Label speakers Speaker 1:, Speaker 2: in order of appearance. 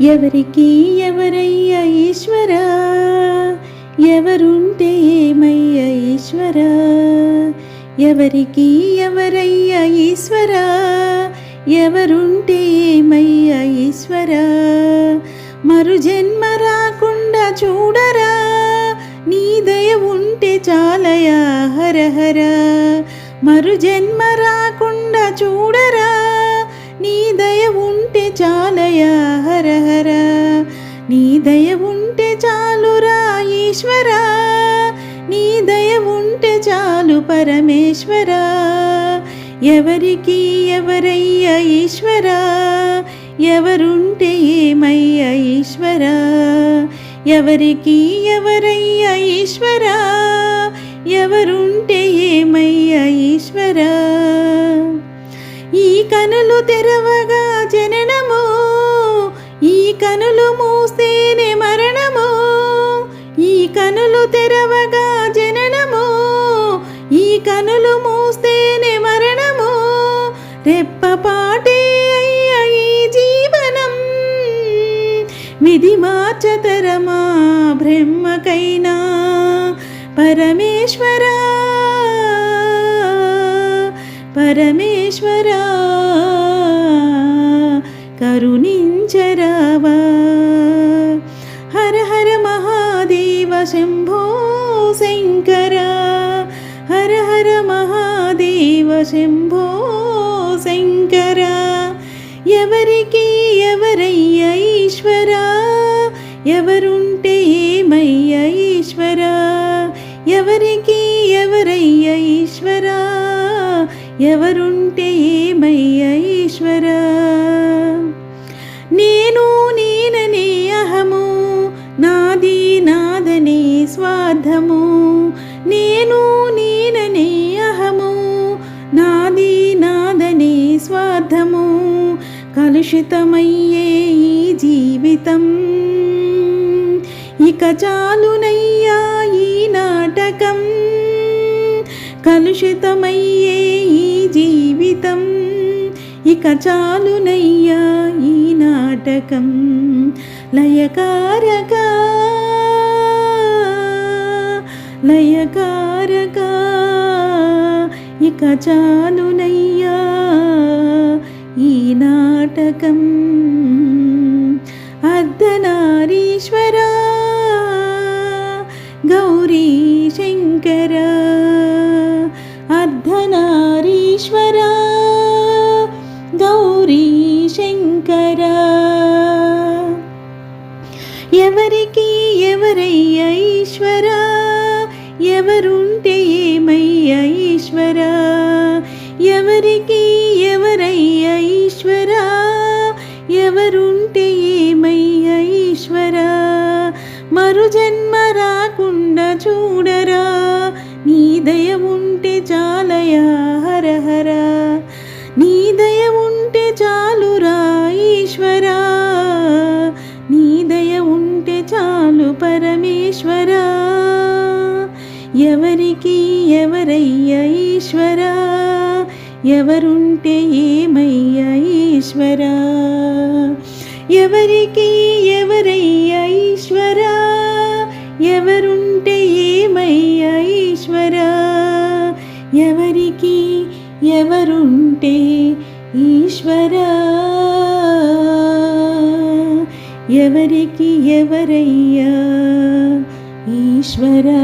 Speaker 1: ఎవరికి ఎవరయ్య ఈశ్వరా? ఎవరుంటే ఏమయ్య ఈశ్వరా? ఎవరికి ఎవరయ్య ఈశ్వరా? ఎవరుంటే ఏమయ్య ఈశ్వరా? మరు జన్మ రాకుండా చూడరా? నీ దయ ఉంటే చాలయా హర హర మరు జన్మ రాకుండా చూడరా? నీ దయ ఉంటే చాలయా? హర హర. నీ దయ ఉంటే చాలురా ఈశ్వరా. నీ దయ ఉంటే చాలు పరమేశ్వరా. ఎవరికి ఎవరయ్య ఈశ్వరా? ఎవరుంటే ఏమయ్య ఈశ్వరా? ఎవరికి ఎవరయ్య ఈశ్వరా? ఎవరుంటే ఏమయ్య ఈశ్వర? రెప్పపాటే అయ్య ఈ జీవనం విధి మార్చతరమా బ్రహ్మకైనా పరమేశ్వరా పరమేశ్వరా కరుణించరావా హర హర మహాదేవ శంభో శంకర హర హర మహాదేవ శంభో ఎవరుంటే ఏమయ్య ఈశ్వరా? ఎవరికి ఎవరయ్య ఈశ్వరా? ఎవరుంటే ఏమయ్య ఈశ్వరా? నేను నేననే అహము నాది నాదనే స్వార్థము. నేను నేననే అహము నాది నాదనే స్వార్థము. కలుషితమయ్యే ఈ జీవితం. ఇక చాలునయ్యా ఈ నాటకం. కలుషితమయ్యే ఈ జీవితం. ఇక చాలునయ్యా ఈ నాటకం. లయకారక. లయకారక. ఇక చాలునయ్యా ఈ నాటకం. అర్ధనారీశ్వరా. గౌరీ శంకర అర్ధనారీశ్వర గౌరీ శంకర. ఎవరికి ఎవరయ్య ఈశ్వర ఎవరుంటే ఏమయ్య ఈశ్వర ఎవరికి ఎవరయ్య ఈశ్వర ఎవరుంటే ఏమయ్య ఈశ్వర మరు దయ ఉంటే చాలయా? హర హర. నీ దయ ఉంటే చాలురా ఈశ్వరా. నీ దయ ఉంటే చాలు పరమేశ్వరా. ఎవరికి ఎవరయ్య ఈశ్వరా? ఎవరుంటే ఏమయ్య ఈశ్వరా? ఎవరికి ఎవరయ్య ఈశ్వరా? ఎవరుంటే ఏమయ్య ఎవరికి ఎవరుంటే ఈశ్వరా? ఎవరికి ఎవరయ్యా ఈశ్వరా?